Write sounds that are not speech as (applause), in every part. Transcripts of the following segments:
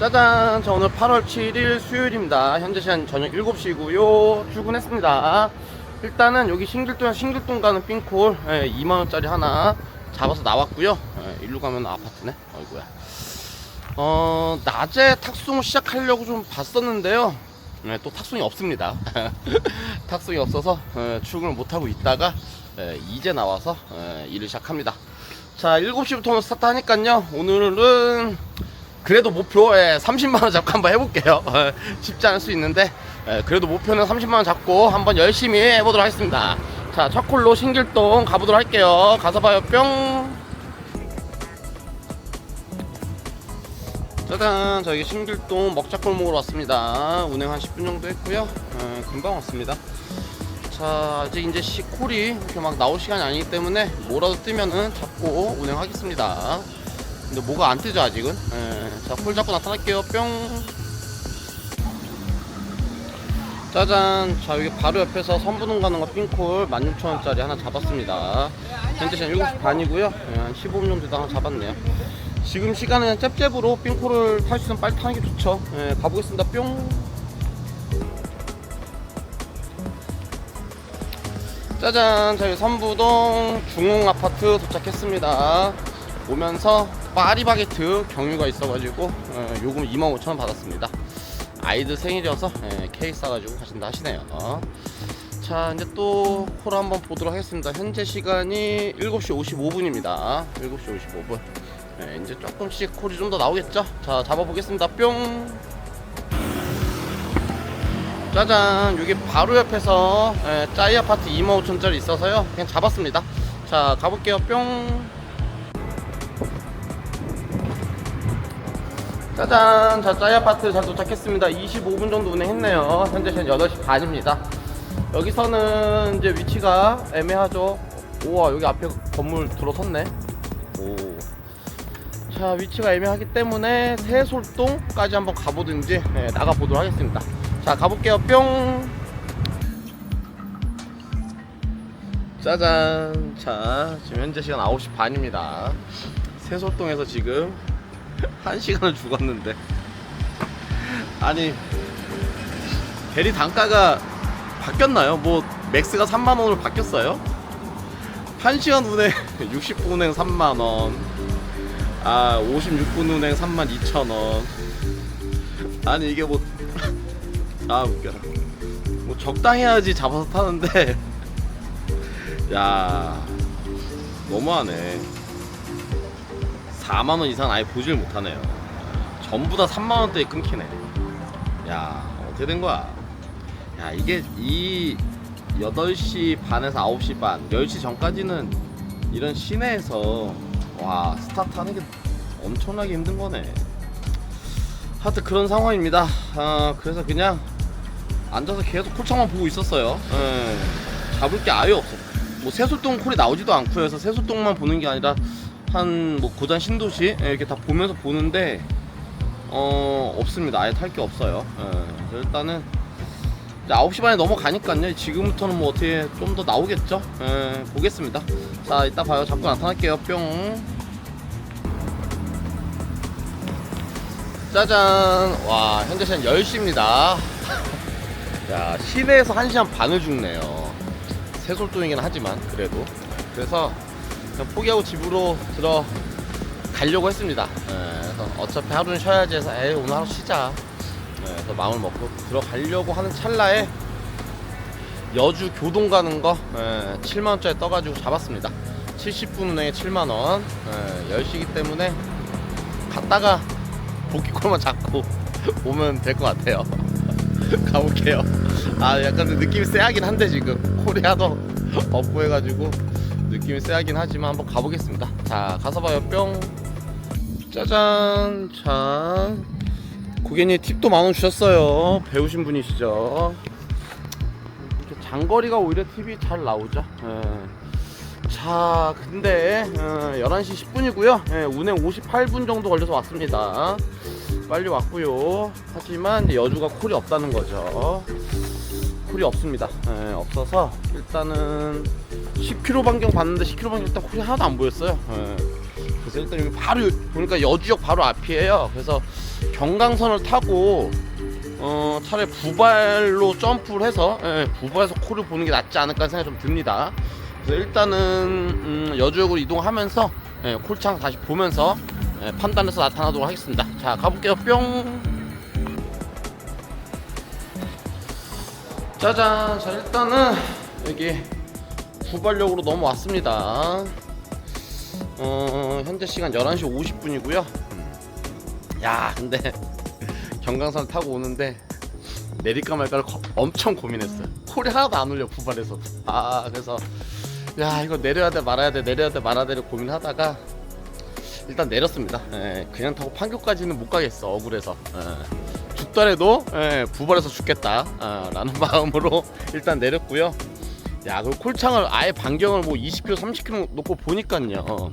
짜잔 저 오늘 8월 7일 수요일입니다. 현재 시간 저녁 7시고요. 출근했습니다. 일단은 여기 신길동 신길동 가는 삥콜 예, 2만원짜리 하나 잡아서 나왔고요. 예, 일로 가면 아파트네. 어이구야. 어 낮에 탁송 시작하려고 좀 봤었는데요. 예, 또 탁송이 없습니다. (laughs) 탁송이 없어서 예, 출근을 못하고 있다가 예, 이제 나와서 예, 일을 시작합니다. 자 7시부터 스타트 하니까요. 오늘은 그래도 목표 예, 30만원 잡고 한번 해볼게요. 예, (laughs) 쉽지 않을 수 있는데 예, 그래도 목표는 30만원 잡고 한번 열심히 해보도록 하겠습니다. 자 첫콜로 신길동 가보도록 할게요. 가서 봐요. 뿅. 짜잔. 저기 신길동 먹자골목으로 왔습니다. 운행 한 10분 정도 했고요. 예, 금방 왔습니다. 자 이제 이제 시콜이 이렇게 막 나올 시간이 아니기 때문에 뭐라도 뜨면은 잡고 운행하겠습니다. 근데 뭐가 안 뜨죠 아직은? 예, 자콜 잡고 나타날게요. 뿅. 짜잔. 자 여기 바로 옆에서 선부동 가는 거 삥콜 16,000원짜리 하나 잡았습니다. 현재 시간 7시 반이고요. 예, 한 15분 정도 하나 잡았네요. 지금 시간은 잽잽으로 삥콜을 탈 수 있으면 빨리 타는 게 좋죠. 예, 가보겠습니다. 뿅. 짜잔. 저희 선부동 중흥 아파트 도착했습니다 오면서 파리바게트 경유가 있어가지고 어, 요금 25,000원 받았습니다. 아이들 생일이어서 예, 케이크 싸가지고 가신다 하시네요. 자 이제 또콜 한번 보도록 하겠습니다. 현재 시간이 7시 55분입니다. 7시 55분. 예, 이제 조금씩 콜이 좀 더 나오겠죠? 자 잡아보겠습니다. 뿅! 짜잔! 여기 바로 옆에서 예, 짜이 아파트 25,000짜리 있어서요. 그냥 잡았습니다. 자 가볼게요. 뿅 짜잔! 자 짜이 아파트 잘 도착했습니다. 25분 정도 운행했네요. 현재 시간 8시 반입니다. 여기서는 이제 위치가 애매하죠? 우와 여기 앞에 건물 들어섰네. 오. 자 위치가 애매하기 때문에 세솔동까지 한번 가보든지 예, 나가보도록 하겠습니다. 자 가볼게요. 뿅! 짜잔! 자 지금 현재 시간 9시 반입니다. 세솔동에서 지금 (laughs) 1시간을 죽었는데. 아니 대리 단가가 바뀌었나요? 뭐 맥스가 3만 원으로 바뀌었어요? 1시간 운행 (laughs) 60분 운행 3만 원. 아 56분 운행 3만 2천 원. 아니 이게 뭐 (laughs) 아 웃겨라. 뭐 적당해야지 잡아서 타는데. 야 너무하네 4만원 이상 아예 보질 못하네요. 전부 다 3만원대에 끊기네. 야 어떻게 된 거야? 야 이게 이 8시 반에서 9시 반 10시 전까지는 이런 시내에서 와 스타트 하는 게 엄청나게 힘든 거네. 하여튼 그런 상황입니다. 아 그래서 그냥 앉아서 계속 콜창만 보고 있었어요. 예, 잡을 게 아예 없어. 뭐 세솔동 콜이 나오지도 않고요. 그래서 세솔동만 보는 게 아니라 한 뭐 고단 신도시? 예, 이렇게 다 보면서 보는데 어 없습니다. 아예 탈 게 없어요. 예, 일단은 이제 9시 반에 넘어가니까요. 지금부터는 뭐 어떻게 좀 더 나오겠죠? 예, 보겠습니다. 자 이따 봐요. 잡고 나타날게요. 뿅. 짜잔. 와 현재 시간 10시입니다. (laughs) 야 시내에서 1시간 반을 죽네요. 세솔동이긴 하지만 그래도. 그래서 그냥 포기하고 집으로 들어 가려고 했습니다. 예, 그래서 어차피 하루는 쉬어야지 해서 에이 오늘 하루 쉬자. 예, 그래서 마음을 먹고 들어가려고 하는 찰나에 여주 교동 가는 거 예, 7만 원짜리 떠가지고 잡았습니다. 70분 운행에 7만원. 예, 10시기 때문에 갔다가 복귀콜만 잡고 (laughs) 오면 될 것 같아요. (laughs) 가볼게요. 아 약간 느낌이 쎄하긴 한데 지금 하도 없고 해가지고 느낌이 쎄하긴 하지만 한번 가보겠습니다. 자 가서 봐요. 뿅. 짜잔. 자 고객님 팁도 만원 주셨어요. 배우신 분이시죠? 이렇게 장거리가 오히려 팁이 잘 나오죠? 예. 자 근데 어, 11시 10분이고요. 예, 운행 58분 정도 걸려서 왔습니다. 빨리 왔고요. 하지만 여주가 콜이 없다는 거죠. 콜이 없습니다. 예, 없어서 일단은 10km 반경 봤는데 10km 반경 일단 콜이 하나도 안 보였어요 예, 그래서 일단 여기 바로 요- 보니까 여주역 바로 앞이에요. 그래서 경강선을 타고 어 차라리 부발로 점프를 해서 예, 부발해서 코를 보는 게 낫지 않을까 생각이 좀 듭니다. 그래서 일단은 음, 여주역으로 이동하면서 예, 콜창 다시 보면서 예, 판단해서 나타나도록 하겠습니다. 자 가볼게요. 뿅. 짜잔. 자 일단은 여기 부발역으로 넘어왔습니다. 어, 현재 시간 11시 50분이고요. 야, 근데 (laughs) 경강선 타고 오는데 내릴까 말까를 거- 엄청 고민했어요. 콜이 하나도 안 울려 부발에서. 아, 그래서 야 이거 내려야 돼 말아야 돼 내려야 돼 말아야 돼를 고민하다가 일단 내렸습니다. 예, 그냥 타고 판교까지는 못 가겠어 억울해서. 예, 죽더라도 예, 부발해서 죽겠다 아, 라는 (laughs) 마음으로 일단 내렸고요. 야, 그 콜창을 아예 반경을 뭐 20km, 30km 놓고 보니까요.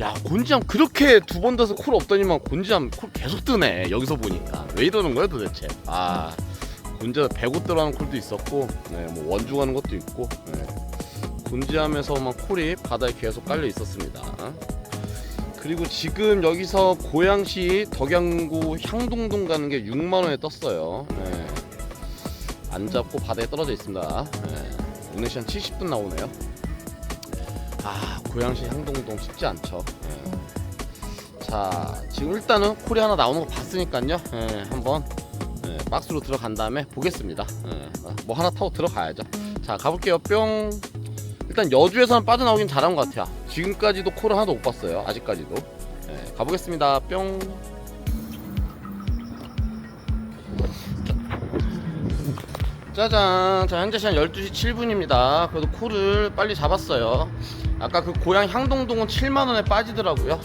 야, 곤지암 그렇게 두번 더서 콜 없더니만 곤지암 콜 계속 뜨네. 여기서 보니까. 왜 이러는 거야 도대체? 아, 곤지암 105 들어가는 콜도 있었고, 네, 뭐 원주 가는 것도 있고, 네. 곤지암에서만 콜이 바다에 계속 깔려 있었습니다. 그리고 지금 여기서 고양시 덕양구 향동동 가는 게 6만 원에 떴어요. 네. 안 잡고 바다에 떨어져 있습니다. 네. 오늘 시간 70분 나오네요. 아 고양시 향동동 쉽지 않죠. 예. 자 지금 일단은 콜이 하나 나오는 거 봤으니까요. 예, 한번 예, 박스로 들어간 다음에 보겠습니다. 예, 뭐 하나 타고 들어가야죠. 자 가볼게요. 뿅. 일단 여주에서는 빠져나오긴 잘한 것 같아요. 지금까지도 콜을 하나도 못 봤어요. 아직까지도. 예, 가보겠습니다. 뿅. 짜잔. 자 현재 시간 12시 7분입니다. 그래도 콜을 빨리 잡았어요. 아까 그 고향 향동동은 7만원에 빠지더라고요.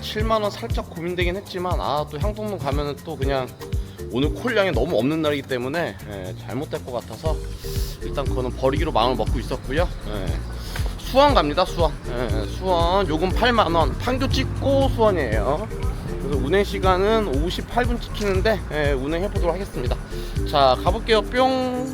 7만원 살짝 고민되긴 했지만 아 또 향동동 가면은 또 그냥 오늘 콜량이 너무 없는 날이기 때문에 예, 잘못될 것 같아서 일단 그거는 버리기로 마음을 먹고 있었고요. 예. 수원 갑니다 수원. 예, 수원. 요금 8만원. 판교 찍고 수원이에요. 그래서 운행 시간은 58분 찍히는데 예, 운행해 보도록 하겠습니다. 자 가볼게요. 뿅.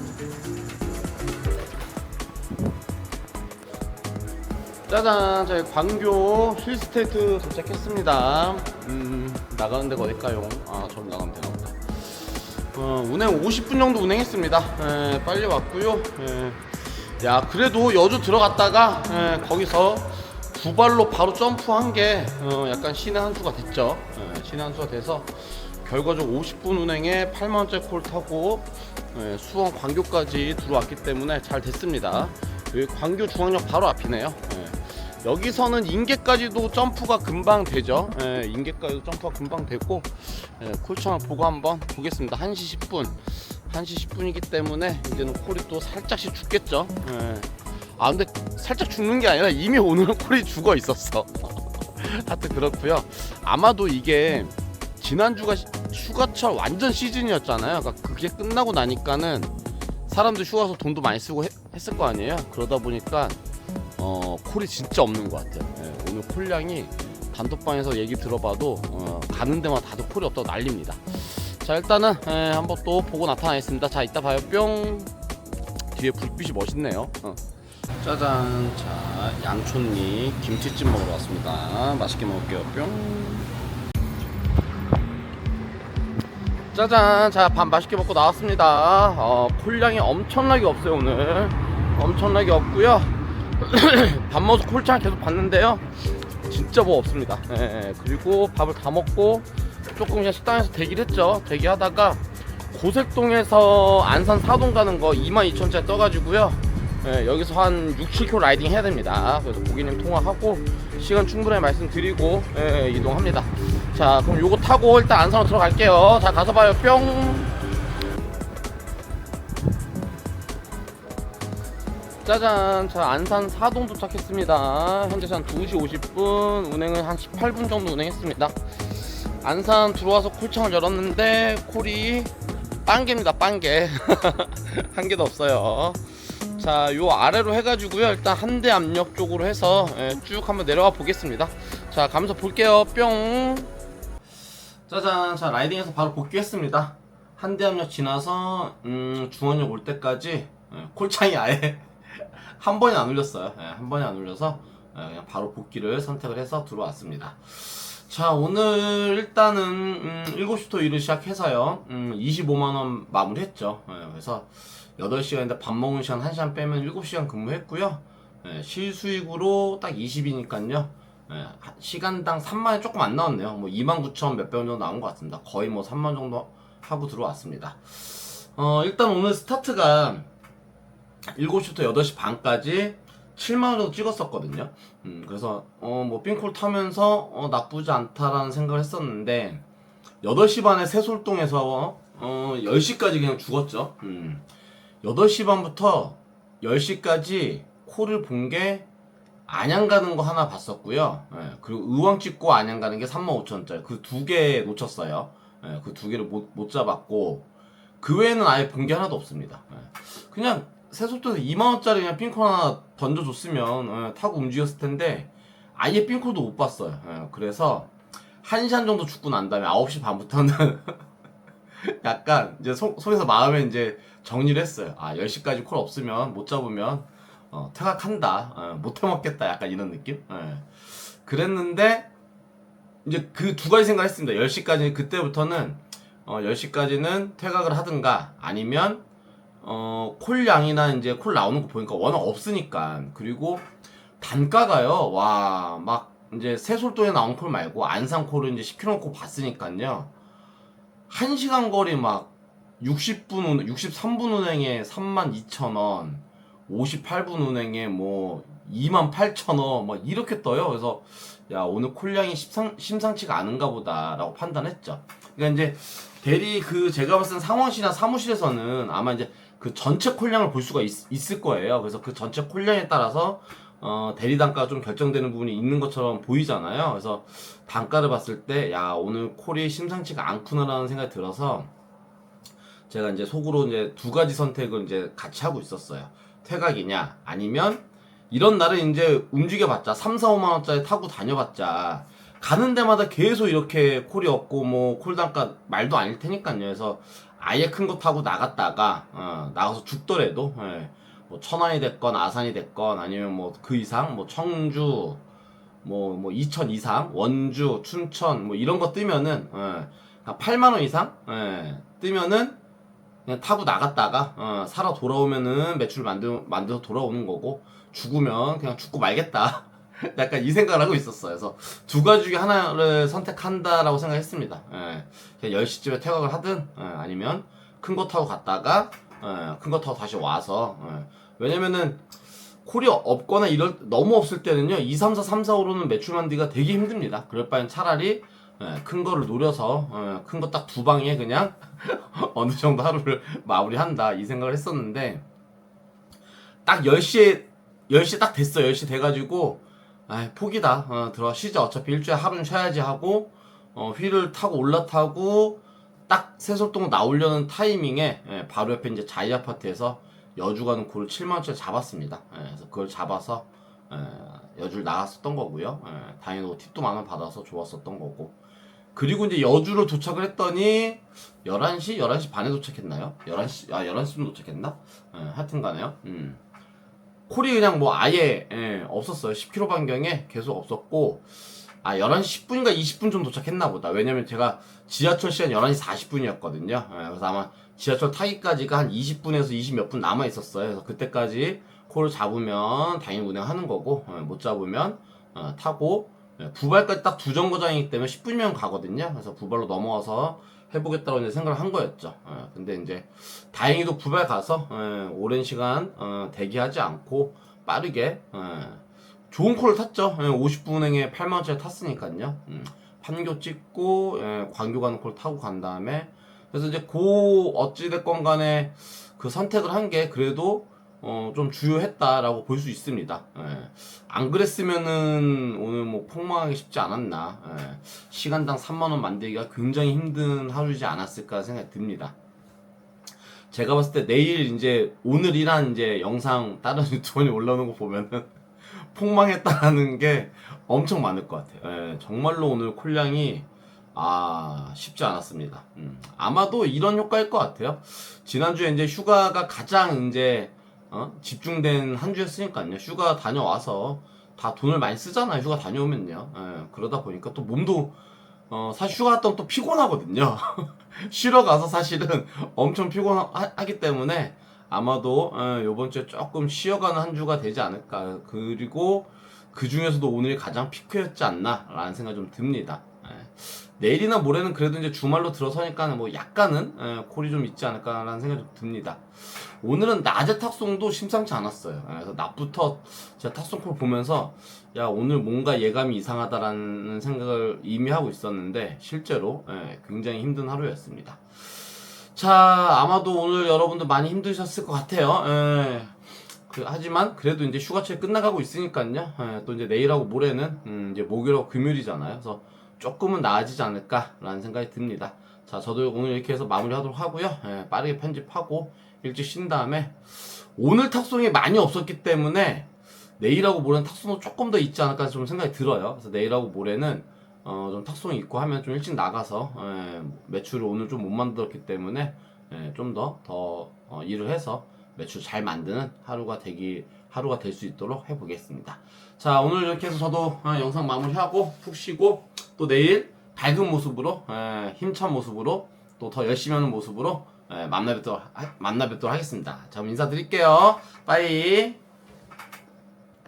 짜잔, 저희 광교 힐스테이트 도착했습니다. 음, 나가는 데가 어딜까요? 아, 저기 나가면 되나 보다. 어, 운행 50분 정도 운행했습니다. 예, 빨리 왔고요. 예. 야, 그래도 여주 들어갔다가 예, 거기서 두 발로 바로 점프한 게 어, 약간 신의 한 수가 됐죠. 예, 신의 한 수가 돼서 결과적으로 50분 운행에 8만 원짜리 콜 타고 예, 수원 광교까지 들어왔기 때문에 잘 됐습니다. 여기 광교 중앙역 바로 앞이네요. 예. 여기서는 인계까지도 점프가 금방 되죠. 예, 인계까지도 점프가 금방 되고 예, 콜창을 보고 한번 보겠습니다. 1시 10분. 1시 10분이기 때문에 이제는 콜이 또 살짝씩 죽겠죠. 예. 아 근데 살짝 죽는 게 아니라 이미 오늘은 콜이 죽어 있었어. (laughs) 하여튼 그렇고요. 아마도 이게 지난주가 시- 휴가철 완전 시즌이었잖아요. 그러니까 그게 끝나고 나니까는 사람들 휴가서 돈도 많이 쓰고 해- 했을 거 아니에요. 그러다 보니까 어, 콜이 진짜 없는 것 같아요. 예, 오늘 콜량이 단톡방에서 얘기 들어봐도 어, 가는 데마다 다들 콜이 없다고 난립니다. 자 일단은 예, 한번 또 보고 나타나겠습니다. 자 이따 봐요. 뿅. 뒤에 불빛이 멋있네요. 어. 짜잔. 자 양촌리 김치찜 먹으러 왔습니다. 맛있게 먹을게요. 뿅. 짜잔. 자 밥 맛있게 먹고 나왔습니다. 어, 콜량이 엄청나게 없어요 오늘. 엄청나게 없고요. (clears throat) 밥 먹어서 콜창 계속 봤는데요. 진짜 뭐 없습니다. 예, 예. 그리고 밥을 다 먹고 조금 그냥 식당에서 대기를 했죠. 대기하다가 고색동에서 안산 사동 가는 거 22,000짜리 떠가지고요. 예, 여기서 한 6, 7km 라이딩 해야 됩니다. 그래서 고객님 통화하고 시간 충분히 말씀드리고 예, 예, 이동합니다. 자, 그럼 요거 타고 일단 안산으로 들어갈게요. 자, 가서 봐요. 뿅. 짜잔, 자 안산 사동 도착했습니다. 현재 한 2시 50분, 운행은 한 18분 정도 운행했습니다. 안산 들어와서 콜창을 열었는데 콜이 빵개입니다, 빵개. (laughs) 한 개도 없어요. 자, 요 아래로 해가지고요. 일단 한 대 압력 쪽으로 해서 예, 쭉 한번 내려가 보겠습니다. 자, 가면서 볼게요. 뿅. 짜잔, 자 라이딩에서 바로 복귀했습니다. 한 대 압력 지나서 음, 중원역 올 때까지 예, 콜창이 아예 (laughs) 한 번이 안 울렸어요. 예, 한 번이 안 울려서 예, 그냥 바로 복귀를 선택을 해서 들어왔습니다. 자 오늘 일단은 음, 7시부터 일을 시작해서요 음, 25만원 마무리했죠 예, 그래서 8시간인데 밥 먹는 시간 1시간 빼면 7시간 근무했고요. 예, 실수익으로 딱 20이니까요. 예, 시간당 3만원 조금 안 나왔네요. 뭐 2만 9천 몇백 원 정도 나온 것 같습니다. 거의 뭐 3만 정도 하고 들어왔습니다. 어, 일단 오늘 스타트가 7시부터 8시 반까지 7만원 정도 찍었었거든요. 음, 그래서, 어, 뭐, 삥콜 타면서, 어, 나쁘지 않다라는 생각을 했었는데, 8시 반에 새솔동에서, 어, 10시까지 그냥 죽었죠. 음, 8시 반부터 10시까지 콜을 본 게, 안양 가는 거 하나 봤었고요. 예, 그리고 의왕 찍고 안양 가는 게 35,000원짜리. 그 두 개 놓쳤어요. 예, 그 두 개를 못, 못 잡았고, 그 외에는 아예 본 게 하나도 없습니다. 예. 그냥 세속도에서 2만원짜리 그냥 삥콜 하나 던져줬으면 예, 타고 움직였을 텐데 아예 삥콜도 못 봤어요. 예, 그래서 1시간 정도 죽고 난 다음에 9시 반부터는 (laughs) 약간 이제 속, 속에서 마음에 이제 정리를 했어요. 아 10시까지 콜 없으면 못 잡으면 어, 퇴각한다. 어, 못 해먹겠다. 약간 이런 느낌? 예. 그랬는데 이제 그 두 가지 생각을 했습니다. 10시까지 그때부터는 어, 10시까지는 퇴각을 하든가 아니면 어, 콜 양이나 이제 콜 나오는 거 보니까 워낙 없으니까. 그리고 단가가요. 와, 막 이제 세솔도에 나온 콜 말고 안산 콜을 이제 10km 콜 봤으니까요. 1시간 거리 막 60분, 운- 63분 운행에 32,000원, 58분 운행에 뭐 28,000원, 뭐 이렇게 떠요. 그래서 야, 오늘 콜량이 심상, 심상치가 않은가 보다라고 판단했죠. 그러니까 이제 대리 그 제가 봤을 땐 상황실이나 사무실에서는 아마 이제 그 전체 콜량을 볼 수가 있, 을 거예요. 그래서 그 전체 콜량에 따라서 어, 대리 단가가 좀 결정되는 부분이 있는 것처럼 보이잖아요. 그래서 단가를 봤을 때, 야, 오늘 콜이 심상치가 않구나라는 생각이 들어서 제가 이제 속으로 이제 두 가지 선택을 이제 같이 하고 있었어요. 퇴각이냐, 아니면 이런 날은 이제 움직여봤자, 3, 4, 5만 원짜리 타고 다녀봤자, 가는 데마다 계속 이렇게 콜이 없고, 뭐, 콜 단가 말도 아닐 테니까요. 그래서 아예 큰 거 타고 나갔다가, 어, 나가서 죽더라도, 예, 뭐, 천안이 됐건, 아산이 됐건, 아니면 뭐, 그 이상, 뭐, 청주, 뭐, 뭐, 이천 이상, 원주, 춘천, 뭐, 이런 거 뜨면은, 예, 한 8만 원 이상, 예, 뜨면은, 그냥 타고 나갔다가, 어, 살아 돌아오면은 매출 만들, 만들어서 돌아오는 거고, 죽으면 그냥 죽고 말겠다. (laughs) 약간 이 생각을 하고 있었어요. 그래서 두 가지 중에 하나를 선택한다라고 생각했습니다. 예. 그냥 10시쯤에 퇴각을 하든, 예, 아니면 큰 거 타고 갔다가, 예, 큰 거 타고 다시 와서, 예. 왜냐면은, 콜이 없거나 이럴, 너무 없을 때는요, 2, 3, 4, 3, 4, 5로는 매출 만들기가 되게 힘듭니다. 그럴 바엔 차라리, 예, 큰 거를 노려서, 예, 큰거 딱 두 방에 그냥, (laughs) 어느 정도 하루를 마무리한다. 이 생각을 했었는데, 딱 10시에, 10시 딱 됐어. 10시 돼가지고, 아 포기다. 어, 들어와 쉬자. 어차피 일주일에 하루는 쉬어야지 하고, 어, 휠을 타고 올라타고, 딱 세솔동 나오려는 타이밍에, 예, 바로 옆에 이제 자이 아파트에서 여주 가는 콜을 7만원짜리 잡았습니다. 예, 그래서 그걸 잡아서, 예, 여주를 나갔었던 거고요. 예, 다행히 뭐 팁도 만원 받아서 좋았었던 거고. 그리고 이제 여주로 도착을 했더니 11시? 11시 반에 도착했나요? 11시, 아, 11시쯤 도착했나? 예, 하여튼 가네요. 음. 콜이 그냥 뭐 아예 예, 없었어요. 10km 반경에 계속 없었고 아 11시 10분인가 20분 좀 도착했나 보다. 왜냐면 제가 지하철 시간 11시 40분이었거든요. 예, 그래서 아마 지하철 타기까지가 한 20분에서 20 몇 분 남아 있었어요. 그래서 그때까지 콜을 잡으면 당연히 운행하는 거고 예, 못 잡으면 어, 타고 예, 부발까지 딱 두 정거장이기 때문에 10분이면 가거든요. 그래서 부발로 넘어와서 해보겠다고 이제 생각을 한 거였죠. 예, 근데 이제 다행히도 부발 가서 예, 오랜 시간 어, 대기하지 않고 빠르게 예, 좋은 콜을 탔죠. 예, 50분 운행에 8만 원짜리 탔으니까요. 음, 판교 찍고 예, 광교 가는 콜 타고 간 다음에 그래서 이제 고 어찌 됐건 간에 그 선택을 한 게 그래도 어, 좀 주요했다라고 볼 수 있습니다. 예. 안 그랬으면은 오늘 뭐 폭망하기 쉽지 않았나. 예. 시간당 3만원 만들기가 굉장히 힘든 하루이지 않았을까 생각이 듭니다. 제가 봤을 때 내일 이제 오늘이란 이제 영상 다른 (laughs) 유튜버에 올라오는 거 보면은 (laughs) 폭망했다라는 게 엄청 많을 것 같아요. 예, 정말로 오늘 콜량이 아 쉽지 않았습니다. 음, 아마도 이런 효과일 것 같아요. 지난주에 이제 휴가가 가장 이제 어? 집중된 한 주였으니까요. 휴가 다녀와서 다 돈을 많이 쓰잖아요. 휴가 다녀오면요. 예, 그러다 보니까 또 몸도 어, 사실 휴가 갔다 오면 또 피곤하거든요. (laughs) 쉬러 가서 사실은 엄청 피곤하기 때문에 아마도 어, 이번 주에 조금 쉬어가는 한 주가 되지 않을까. 그리고 그 중에서도 오늘이 가장 피크였지 않나라는 생각이 좀 듭니다. 예. 내일이나 모레는 그래도 이제 주말로 들어서니까 뭐 약간은 예, 콜이 좀 있지 않을까라는 생각이 좀 듭니다. 오늘은 낮에 탁송도 심상치 않았어요. 예, 그래서 낮부터 제가 탁송콜 보면서 야 오늘 뭔가 예감이 이상하다라는 생각을 이미 하고 있었는데 실제로 예, 굉장히 힘든 하루였습니다. 자 아마도 오늘 여러분들 많이 힘드셨을 것 같아요. 예. 그, 하지만 그래도 이제 휴가철 끝나가고 있으니까요. 예, 또 이제 내일하고 모레는 음, 이제 목요일하고 금요일이잖아요. 그래서 조금은 나아지지 않을까라는 생각이 듭니다. 자 저도 오늘 이렇게 해서 마무리하도록 하고요. 예, 빠르게 편집하고 일찍 쉰 다음에 오늘 탁송이 많이 없었기 때문에 내일하고 모레는 탁송도 조금 더 있지 않을까 좀 생각이 들어요. 그래서 내일하고 모레는 어, 좀 탁송이 있고 하면 좀 일찍 나가서 예, 매출을 오늘 좀 못 만들었기 때문에 예, 좀더더 어, 일을 해서 매출 잘 만드는 하루가 되기 하루가 될 수 있도록 해보겠습니다. 자 오늘 이렇게 해서 저도 어, 영상 마무리하고 푹 쉬고 또 내일 밝은 모습으로 예, 힘찬 모습으로 또 더 열심히 하는 모습으로 예, 만나 뵙도록 하- 만나 뵙도록 하겠습니다. 자 인사드릴게요. 빠이.